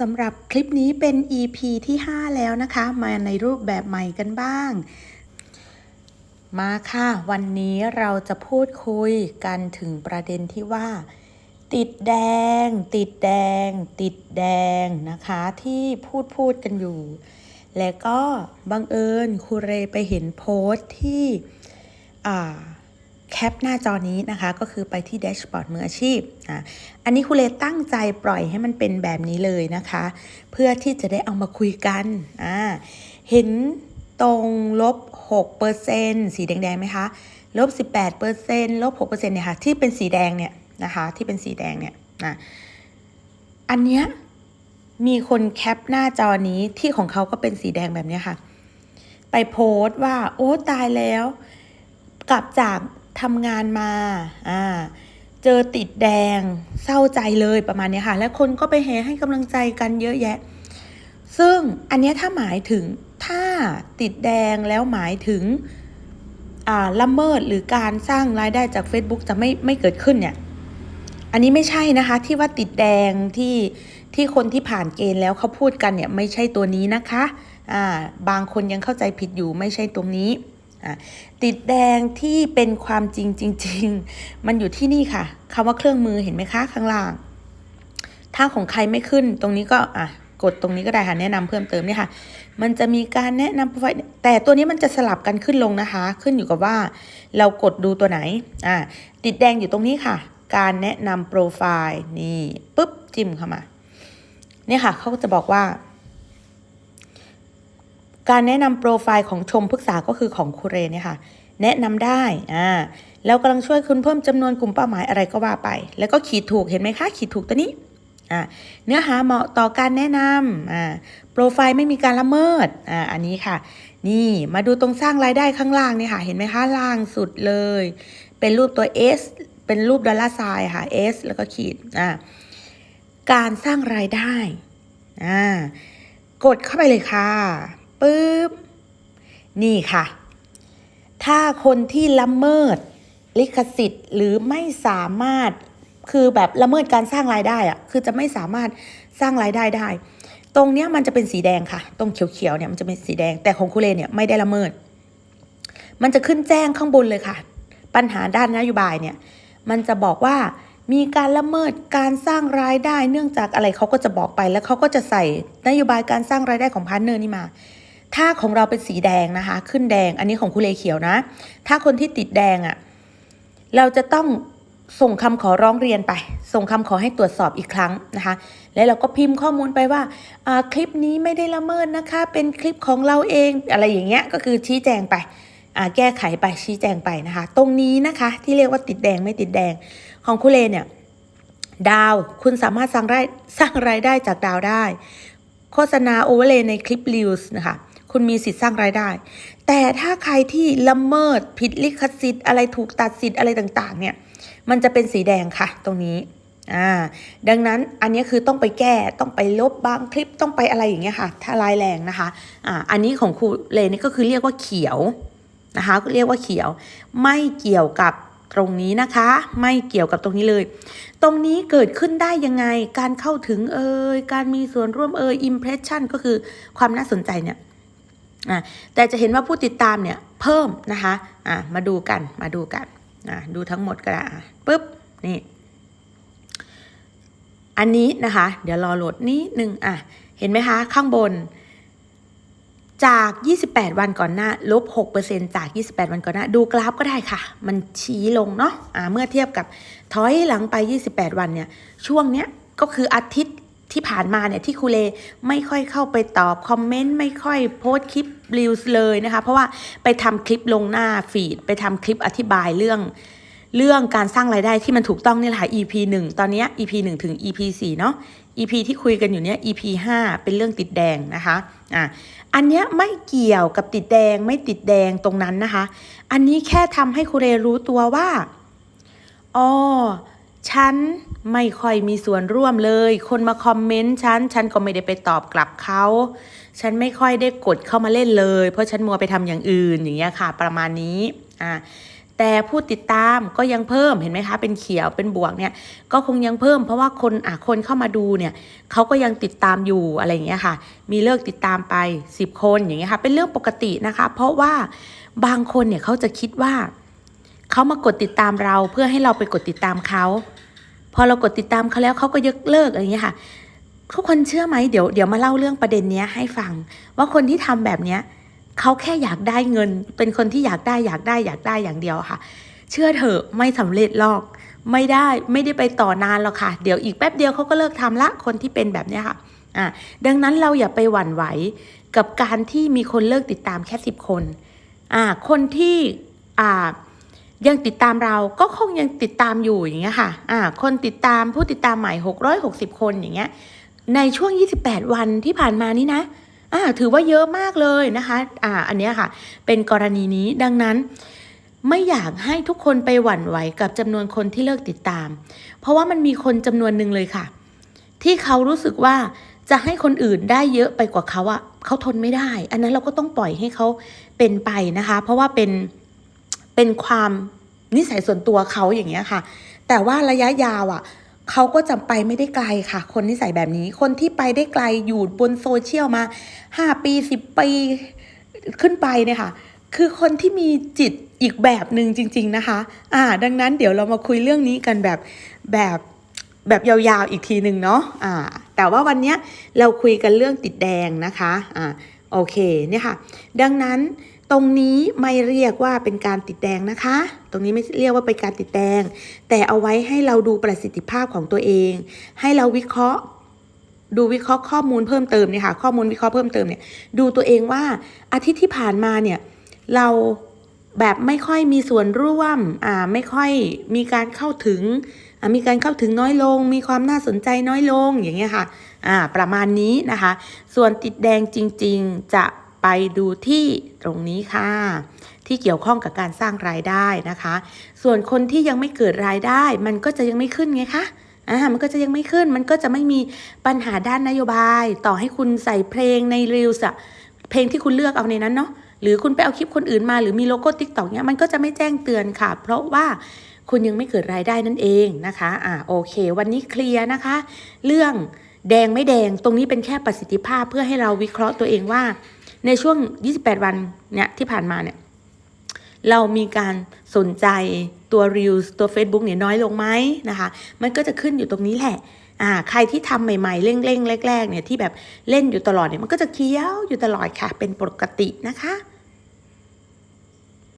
สำหรับคลิปนี้เป็น EP ที่ 5 แล้วนะคะ มาในรูปแบบใหม่กันบ้าง มาค่ะ วันนี้เราจะพูดคุยกันถึงประเด็นที่ว่า ติดแดง ติดแดง ติดแดงนะคะ ที่พูดพูดกันอยู่ และก็บังเอิญครูเรไปเห็นโพสต์ที่อ่า แคปหน้าจอนี้นะคะ ก็คือไปที่แดชบอร์ดมืออาชีพอะอันนี้ครูเลตั้งใจปล่อยให้มันเป็นแบบนี้เลยนะคะ เพื่อที่จะได้เอามาคุยกันอ่าเห็นตรงลบ6%สีแดงๆไหมคะลบ18%ลบ6%เนี่ยค่ะที่เป็นสีแดงเนี่ยนะคะที่เป็นสีแดงเนี่ยนะอันเนี้ยมีคนแคปหน้าจอนี้ที่ของเขาก็เป็นสีแดงแบบเนี้ยค่ะ ไปโพสต์ว่า โอ้ตายแล้ว กลับจาก ทำงานมาอ่าเจอติดแดงเศร้าใจเลยประมาณนี้ค่ะ และคนก็ไปแห่ให้กำลังใจกันเยอะแยะ ซึ่งอันนี้ถ้าหมายถึงถ้าติดแดงแล้วหมายถึงละเมิดหรือการสร้างรายได้จาก Facebook จะไม่ไม่เกิดขึ้นเนี่ย อันนี้ไม่ใช่นะคะ ที่ว่าติดแดงที่ที่คนที่ผ่านเกณฑ์แล้วเขาพูดกันเนี่ยไม่ใช่ตัวนี้นะคะ อ่า บางคนยังเข้าใจผิดอยู่ไม่ใช่ตรงนี้ ติดแดงที่เป็นความจริงจริง ๆ มันอยู่ที่นี่ค่ะคำว่าเครื่องมือเห็นไหมคะข้างล่าง ถ้าของใครไม่ขึ้นตรงนี้ก็อะกดตรงนี้ก็ได้ค่ะแนะนำเพิ่มเติมเนี่ยค่ะ มันจะมีการแนะนำโปรไฟล์แต่ตัวนี้มันจะสลับกันขึ้นลงนะคะ ขึ้นอยู่กับว่าเรากดดูตัวไหนอ่าติดแดงอยู่ตรงนี้ค่ะ การแนะนำโปรไฟล์นี่ปุ๊บจิ้มเข้ามา เนี่ยค่ะเขาก็จะบอกว่า การแนะนำโปรไฟล์ของชมพึกษาก็คือของคูเรเนี่ยค่ะ แนะนำได้อ่าแล้วกำลังช่วยคุณเพิ่มจำนวนกลุ่มเป้าหมายอะไรก็ว่าไป แล้วก็ขีดถูกเห็นไหมคะ ขีดถูกตัวนี้อ่าเนื้อหาเหมาะต่อการแนะนำอ่าโปรไฟล์ไม่มีการละเมิดอ่าอันนี้ค่ะ นี่มาดูตรงสร้างรายได้ข้างล่างนี่ค่ะ เห็นไหมคะล่างสุดเลย เป็นรูปตัว S เป็นรูปดอลลาร์ไซน์ค่ะ S แล้วก็ขีดอ่าการสร้างรายได้อ่ากดเข้าไปเลยค่ะ ปึ๊บ นี่ค่ะ ถ้าคนที่ละเมิดลิขสิทธิ์หรือไม่สามารถคือแบบละเมิดการสร้างรายได้อะคือจะไม่สามารถสร้างรายได้ได้ ตรงเนี้ยมันจะเป็นสีแดงค่ะ ตรงเขียวๆเนี่ยมันจะเป็นสีแดง แต่ของคุเรนเนี่ยไม่ได้ละเมิด มันจะขึ้นแจ้งข้างบนเลยค่ะ ปัญหาด้านนโยบายเนี่ย มันจะบอกว่ามีการละเมิดการสร้างรายได้เนื่องจากอะไรเขาก็จะบอกไปแล้วเขาก็จะใส่นโยบายการสร้างรายได้ของพาร์ทเนอร์นี่มา ถ้าของเราเป็นสีแดงนะคะ ขึ้นแดงอันนี้ของคุเลเขียวนะ ถ้าคนที่ติดแดงอะ่ะ เราจะต้องส่งคำขอร้องเรียนไป ส่งคำขอให้ตรวจสอบอีกครั้งนะคะ แล้วเราก็พิมพ์ข้อมูลไปว่าคลิปนี้ไม่ได้ละเมิดนะคะ เป็นคลิปของเราเองอะไรอย่างเงี้ยก็คือชี้แจงไปแก้ไขไปชี้แจงไปนะคะ ตรงนี้นะคะ ที่เรียกว่าติดแดงไม่ติดแดงของคุเลเนี่ย ดาวคุณสามารถสร้างรายสร้างรายได้จากดาวได้ โฆษณาโอเวอร์เลย์ในคลิปรีวิวนะคะ คุณมีสิทธิ์สร้างรายได้ แต่ถ้าใครที่ละเมิดผิดลิขสิทธิ์อะไรถูกตัดสิทธิ์อะไรต่างๆ เนี่ย มันจะเป็นสีแดงค่ะ ตรงนี้อ่าดังนั้นอันนี้คือต้องไปแก้ต้องไปลบบางคลิปต้องไปอะไรอย่างเงี้ยค่ะ ถ้ารายแรงนะคะอ่าอันนี้ของครูเลนี่ก็คือเรียกว่าเขียวนะคะเรียกว่าเขียว ไม่เกี่ยวกับตรงนี้นะคะ ไม่เกี่ยวกับตรงนี้เลย ตรงนี้เกิดขึ้นได้ยังไง การเข้าถึงเอ่ยการมีส่วนร่วมเอ่ยอิมเพรสชันก็คือความน่าสนใจเนี่ย อะแต่จะเห็นว่าผู้ติดตามเนี่ยเพิ่มนะคะอะมาดูกันมาดูกันอะดูทั้งหมดก็ได้ปุ๊บนี่อันนี้นะคะ เดี๋ยวรอโหลดนิดนึงอะเห็นไหมคะ ข้างบน จาก 28 วันก่อนหน้าลบ6%จาก 28 วันก่อนหน้า ดูกราฟก็ได้ค่ะ มันชี้ลงเนาะอ่าเมื่อเทียบกับถอยหลังไป 28 วันเนี่ย ช่วงเนี้ยก็คืออาทิตย์ ที่ผ่านมาเนี่ยที่ครูเลไม่ค่อยเข้าไปตอบคอมเมนต์ไม่ค่อยโพสคลิปรีวิวเลยนะคะ เพราะว่าไปทำคลิปลงหน้าฟีด ไปทำคลิปอธิบายเรื่อง เรื่องการสร้างรายได้ที่มันถูกต้องนี่แหละค่ะ EP 1 ตอนนี้ EP 1 ถึง EP 4 เนาะ EP ที่คุยกันอยู่เนี้ย EP 5 เป็นเรื่องติดแดงนะคะอะอันเนี้ยไม่เกี่ยวกับติดแดงไม่ติดแดงตรงนั้นนะคะ อันนี้แค่ทำให้ครูเรรู้ตัวว่าอ๋อ ฉันไม่ค่อยมีส่วนร่วมเลย คนมาคอมเมนต์ฉัน ฉันก็ไม่ได้ไปตอบกลับเขา ฉันไม่ค่อยได้กดเข้ามาเล่นเลย เพราะฉันมัวไปทำอย่างอื่นอย่างเงี้ยค่ะ ประมาณนี้อ่าแต่ผู้ติดตามก็ยังเพิ่มเห็นไหมคะ เป็นเขียวเป็นบวกเนี่ยก็คงยังเพิ่มเพราะว่าคนอะคนเข้ามาดูเนี่ยเขาก็ยังติดตามอยู่อะไรอย่างเงี้ยค่ะ มีเลิกติดตามไป 10 คนอย่างเงี้ยค่ะ เป็นเรื่องปกตินะคะ เพราะว่าบางคนเนี่ยเขาจะคิดว่า เขามากดติดตามเราเพื่อให้เราไปกดติดตามเขา พอเรากดติดตามเขาแล้วเขาก็ยกเลิกอะไรอย่างเงี้ยค่ะทุกคนเชื่อไหมเดี๋ยวเดี๋ยวมาเล่าเรื่องประเด็นเนี้ยให้ฟัง ว่าคนที่ทำแบบเนี้ยเขาแค่อยากได้เงิน เป็นคนที่อยากได้อยากได้อยากได้อย่างเดียวค่ะ เชื่อเถอะไม่สำเร็จหรอก ไม่ได้ไม่ได้ไปต่อนานหรอกค่ะ เดี๋ยวอีกแป๊บเดียวเขาก็เลิกทำละคนที่เป็นแบบเนี้ยค่ะอ่าดังนั้นเราอย่าไปหวั่นไหวกับการที่มีคนเลิกติดตามแค่สิบคนอ่าคนที่อ่า ยังติดตามเราก็คงยังติดตามอยู่อย่างเงี้ยค่ะอ่าคนติดตามผู้ติดตามใหม่ 660 คนอย่างเงี้ยในช่วง 28 วันที่ผ่านมานี้นะอ่าถือว่าเยอะมากเลยนะคะอ่าอันเนี้ยค่ะ เป็นกรณีนี้ดังนั้นไม่อยากให้ทุกคนไปหวั่นไหวกับจำนวนคนที่เลิกติดตาม เพราะว่ามันมีคนจำนวนหนึ่งเลยค่ะ ที่เขารู้สึกว่าจะให้คนอื่นได้เยอะไปกว่าเขาอะเขาทนไม่ได้ อันนั้นเราก็ต้องปล่อยให้เขาเป็นไปนะคะ เพราะว่าเป็น เป็นความนิสัยส่วนตัวเขาอย่างเงี้ยค่ะ แต่ว่าระยะยาวอะเขาก็จะไปไม่ได้ไกลค่ะ คนนิสัยแบบนี้ คนที่ไปได้ไกลอยู่บนโซเชียลมาห้าปีสิบปีขึ้นไปเนี่ยค่ะ คือคนที่มีจิตอีกแบบหนึ่งจริง ๆนะคะ อ่า ดังนั้นเดี๋ยวเรามาคุยเรื่องนี้กันแบบแบบแบบยาวๆอีกทีหนึ่งเนาะ อ่า แต่ว่าวันเนี้ยเราคุยกันเรื่องติดแดงนะคะ อ่า โอเค เนี่ยค่ะ ดังนั้น ตรงนี้ไม่เรียกว่าเป็นการติดแดงนะคะ ตรงนี้ไม่เรียกว่าเป็นการติดแดง แต่เอาไว้ให้เราดูประสิทธิภาพของตัวเอง ให้เราวิเคราะห์ดูวิเคราะห์ข้อมูลเพิ่มเติมเนี่ยค่ะข้อมูลวิเคราะห์เพิ่มเติมเนี่ยดูตัวเองว่าอาทิตย์ที่ผ่านมาเนี่ยเราแบบไม่ค่อยมีส่วนร่วมอ่าไม่ค่อยมีการเข้าถึงอ่ามีการเข้าถึงน้อยลง มีความน่าสนใจน้อยลงอย่างเงี้ยค่ะอ่าประมาณนี้นะคะ ส่วนติดแดงจริง ๆ จะ ไปดูที่ตรงนี้ค่ะ ที่เกี่ยวข้องกับการสร้างรายได้นะคะ ส่วนคนที่ยังไม่เกิดรายได้ มันก็จะยังไม่ขึ้นไงคะอ่ามันก็จะยังไม่ขึ้น มันก็จะไม่มีปัญหาด้านนโยบาย ต่อให้คุณใส่เพลงในรีลส์อะเพลงที่คุณเลือกเอาในนั้นเนาะหรือคุณไปเอาคลิปคนอื่นมาหรือมีโลโก้ติ๊กต็อกเนี้ยมันก็จะไม่แจ้งเตือนค่ะ เพราะว่าคุณยังไม่เกิดรายได้นั่นเองนะคะ อ่าโอเค วันนี้เคลียร์นะคะ เรื่องแดงไม่แดงตรงนี้เป็นแค่ประสิทธิภาพเพื่อให้เราวิเคราะห์ตัวเองว่า ในช่วง 28 วันเนี่ยที่ผ่านมาเนี่ยเรามีการสนใจตัว Reels ตัว Facebook เนี่ยน้อยลงไหมนะคะ มันก็จะขึ้นอยู่ตรงนี้แหละอ่าใครที่ทำใหม่ๆ เร่งๆแรกๆเนี่ยที่แบบเล่นอยู่ตลอดเนี่ยมันก็จะเคี้ยวอยู่ตลอดค่ะเป็นปกตินะคะ